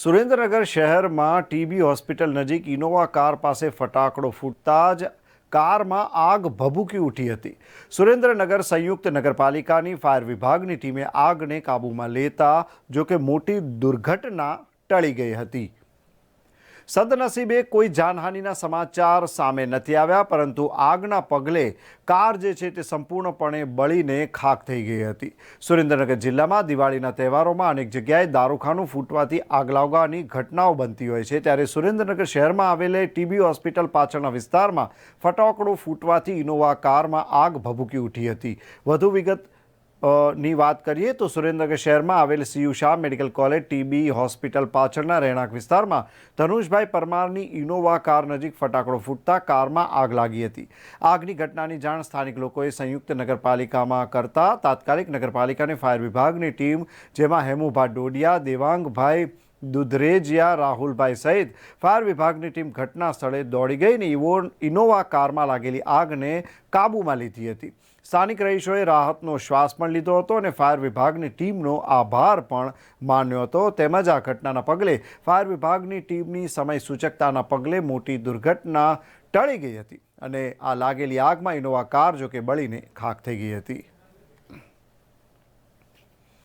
સુરેન્દ્રનગર શહેરમાં TB hospital નજીક Innova car પાસે ફટાકડો ફૂટતા જ કારમાં આગ ભભૂકી ઉઠી હતી. સુરેન્દ્રનગર સંયુક્ત નગરપાલિકાની ફાયર વિભાગની ટીમે આગને કાબૂમાં લેતા, જોકે મોટી દુર્ઘટના ટળી ગઈ હતી. સદનસીબે કોઈ જાનહાનિના સમાચાર સામે નથી આવ્યા, પરંતુ આગના પગલે કાર જે છે તે સંપૂર્ણપણે બળીને ખાક થઈ ગઈ હતી. સુરેન્દ્રનગર જિલ્લામાં દિવાળીના તહેવારોમાં અનેક જગ્યાએ દારૂખાનું ફૂટવાથી આગ લાગવાની ઘટનાઓ બનતી હોય છે. ત્યારે સુરેન્દ્રનગર શહેરમાં આવેલે ટીબી હોસ્પિટલ પાછળના વિસ્તારમાં ફટાકડો ફૂટવાથી ઇનોવા કારમાં આગ ભભૂકી ઉઠી હતી. વધુ વિગત ની વાત કરીએ તો સુરેન્દ્રનગર શહેરમાં આવેલ C U Shah medical college TB hospital પાછળના રહેણાંક વિસ્તારમાં ધનુષભાઈ પરમારની ઇનોવા કાર નજીક ફટાકડો ફૂટતા કારમાં આગ લાગી હતી. આગની ઘટનાની જાણ સ્થાનિક લોકોએ સંયુક્ત નગરપાલિકામાં કરતા તાત્કાલિક નગરપાલિકાની ફાયર વિભાગની ટીમ, જેમાં હેમુભા ડોડિયા, દેવાંગભાઈ દુધરેજિયા રાહુલભાઈ સહિત ફાયર વિભાગની ટીમ ઘટના સ્થળે દોડી ગઈને ઇવો ઇનોવા કારમાં લાગેલી આગને કાબૂમાં લીધી હતી. સ્થાનિક રહીશોએ રાહતનો શ્વાસ પણ લીધો હતો અને ફાયર વિભાગની ટીમનો આભાર પણ માન્યો હતો. તેમજ આ ઘટનાના પગલે ફાયર વિભાગની ટીમની સમય સૂચકતાના પગલે મોટી દુર્ઘટના ટળી ગઈ હતી અને આ લાગેલી આગમાં ઇનોવા કાર જોકે બળીને ખાક થઈ ગઈ હતી.